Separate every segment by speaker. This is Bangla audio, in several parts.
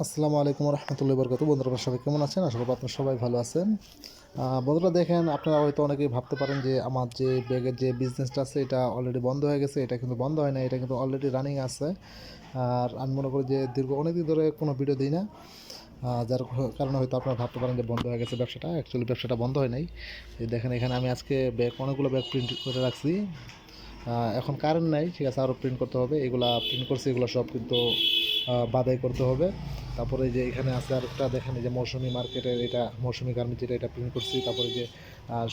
Speaker 1: আসসালামু আলাইকুম রহমতুল্লাহ বরকত বন্ধুরা সবাই কেমন আছেন? করব আপনারা সবাই ভালো আছেন। বন্ধুরা, দেখেন, আপনারা হয়তো অনেকেই ভাবতে পারেন যে আমার যে ব্যাগের যে বিজনেসটা আছে, এটা অলরেডি বন্ধ হয়ে গেছে, এটা কিন্তু বন্ধ হয় না এটা কিন্তু অলরেডি রানিং আছে। আর আমি মনে করি যে দীর্ঘ, অনেকদিন ধরে কোনো ভিডিও দিই না। যার কারণে হয়তো আপনারা ভাবতে পারেন যে বন্ধ হয়ে গেছে ব্যবসাটা অ্যাকচুয়ালি ব্যবসাটা বন্ধ হয় নাই। দেখেন, এখানে আমি আজকে ব্যাগ, অনেকগুলো ব্যাগ প্রিন্ট করে রাখছি। এখন কারেন্ট নাই, ঠিক আছে আরও প্রিন্ট করতে হবে। এগুলা প্রিন্ট করছি, এগুলো সব কিন্তু বাদাই করতে হবে। তারপরে যে এখানে আছে আরেকটা, দেখেন যে মৌসুমি মার্কেটের এটা, মৌসুমি গার্মেন্ট যেটা এটা প্রিন্ট করছি। তারপরে যে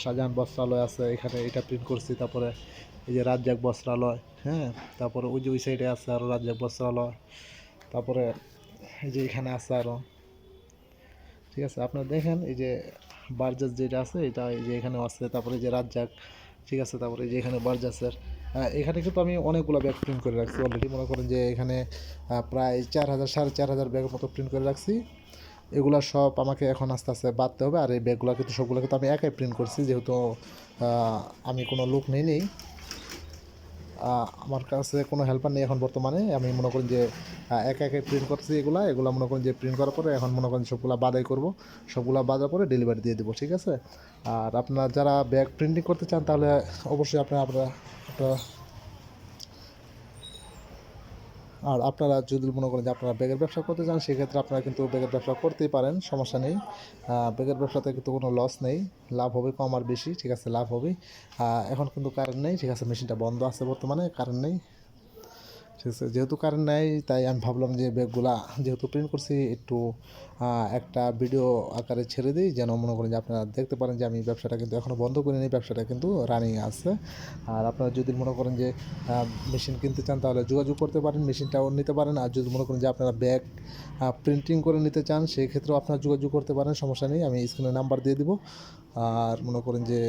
Speaker 1: শাহজাহান বস্ত্রালয় আছে, এখানে এটা প্রিন্ট করছি। তারপরে এই যে রাজ্জাক বস্ত্রালয় হ্যাঁ? তারপরে ওই যে ওই সাইডে আছে আরও রাজ্জাক বস্ত্রালয়। তারপরে এই যে এখানে আছে আরও ঠিক আছে? আপনারা দেখেন এই যে বার্জাস যেটা আছে, এটা এই যে এখানেও আছে। তারপরে যে রাজ্জাক ঠিক আছে তারপরে যে এখানে বার্জাসের আহ, এখানে কিন্তু আমি অনেকগুলো ব্যাগ প্রিন্ট করে রাখছি অলরেডি মনে করেন যে এখানে প্রায় চার হাজার সাড়ে চার হাজার ব্যাগের মতো প্রিন্ট করে রাখছি। এগুলো সব আমাকে এখন আস্তে আস্তে বাঁধতে হবে। আর এই ব্যাগগুলো কিন্তু সবগুলো কিন্তু আমি একাই প্রিন্ট করছি যেহেতু আমি কোনো লোক নেই নেই। আমার কাছে কোনো হেল্পার নেই এখন বর্তমানে। আমি মনে করেন যে একা একাই প্রিন্ট করতেছি এগুলো। এগুলো মনে করেন যে প্রিন্ট করার পরে এখন মনে করেন সবগুলো বাদাই করব। সবগুলো বাজার পরে ডেলিভারি দিয়ে দেবো, ঠিক আছে? আর আপনার যারা ব্যাগ প্রিন্টিং করতে চান তাহলে অবশ্যই আপনারা আপনারা আপনারা আর আপনারা যদি মনে করেন যে আপনারা ব্যাগের ব্যবসা করতে চান, সেক্ষেত্রে আপনারা কিন্তু ব্যাগের ব্যবসা করতেই পারেন, সমস্যা নেই। ব্যাগের ব্যবসাতে কিন্তু কোনো লস নেই। লাভ হবে কম আর বেশি, ঠিক আছে, লাভ হবে। এখন কিন্তু কারেন্ট নেই, ঠিক আছে মেশিনটা বন্ধ আছে বর্তমানে কারেন্ট নেই। ঠিক আছে? যেহেতু কারেন্ট নেই, তাই আমি ভাবলাম যে ব্যাগগুলা যেহেতু প্রিন্ট করছি, একটু একটা ভিডিও আকারে ছেড়ে দিই। যেন মনে করেন যে আপনারা দেখতে পারেন যে আমি ব্যবসাটা কিন্তু এখনও বন্ধ করিনি ব্যবসাটা কিন্তু রানিং আছে। আর আপনারা যদি মনে করেন যে মেশিন কিনতে চান, তাহলে যোগাযোগ করতে পারেন মেশিনটাও নিতে পারেন। আর যদি মনে করেন যে আপনারা ব্যাগ প্রিন্টিং করে নিতে চান সেই ক্ষেত্রেও আপনারা যোগাযোগ করতে পারেন, সমস্যা নেই, আমি স্ক্রিনে নাম্বার দিয়ে দিব। আর মনে করেন যে